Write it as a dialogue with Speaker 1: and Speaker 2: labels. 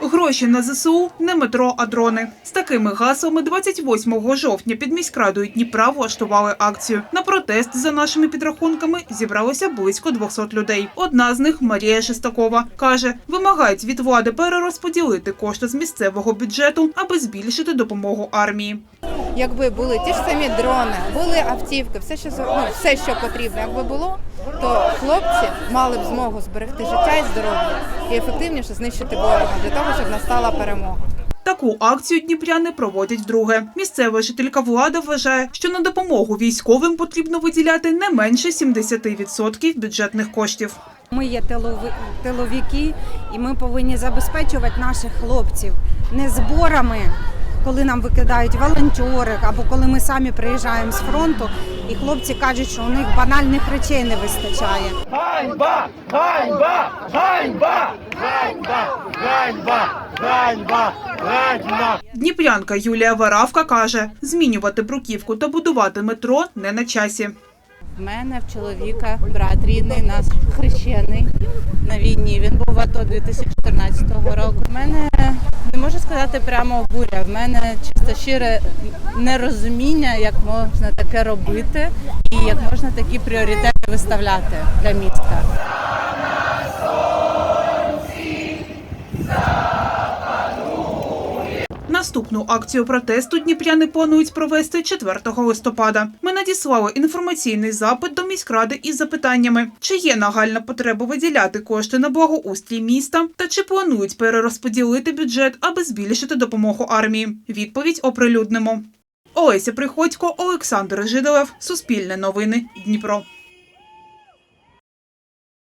Speaker 1: гроші на ЗСУ не метро, а дрони. З такими гаслами 28 жовтня під міськрадою Дніпра влаштували акцію. На протест за нашими підрахунками зібралося близько 200 людей. Одна з них Марія Шестакова каже, вимагають від влади перерозподілити кошти з місцевого бюджету, аби збільшити допомогу армії.
Speaker 2: Якби були ті ж самі дрони, були автівки, все, що ну, все, що потрібно, якби було, то хлопці мали б змогу зберегти життя і здоров'я і ефективніше знищити ворога для того, щоб настала перемога.
Speaker 1: Таку акцію дніпряни проводять вдруге. Місцева жителька влада вважає, що на допомогу військовим потрібно виділяти не менше 70% бюджетних коштів.
Speaker 3: Ми є тилови- тиловики, і ми повинні забезпечувати наших хлопців не зборами, коли нам викидають волонтери, або коли ми самі приїжджаємо з фронту, і хлопці кажуть, що у них банальних речей не вистачає.
Speaker 4: Ганьба! Ганьба! Ганьба! Ганьба! Ганьба! Ганьба! Ганьба!
Speaker 1: Дніпрянка Юлія Варавка каже, змінювати бруківку та будувати метро не на часі.
Speaker 5: В мене в чоловіка брат рідний, нас хрещений на війні. Він був в АТО 2014 року. В мене не можу сказати прямо буря. В мене чисто щире нерозуміння, як можна таке робити і як можна такі пріоритети виставляти для міста.
Speaker 1: Наступну акцію протесту дніпряни планують провести 4 листопада. Ми надіслали інформаційний запит до міськради із запитаннями, чи є нагальна потреба виділяти кошти на благоустрій міста та чи планують перерозподілити бюджет, аби збільшити допомогу армії. Відповідь оприлюднимо. Олеся Приходько, Олександр Жиделев, Суспільне новини, Дніпро.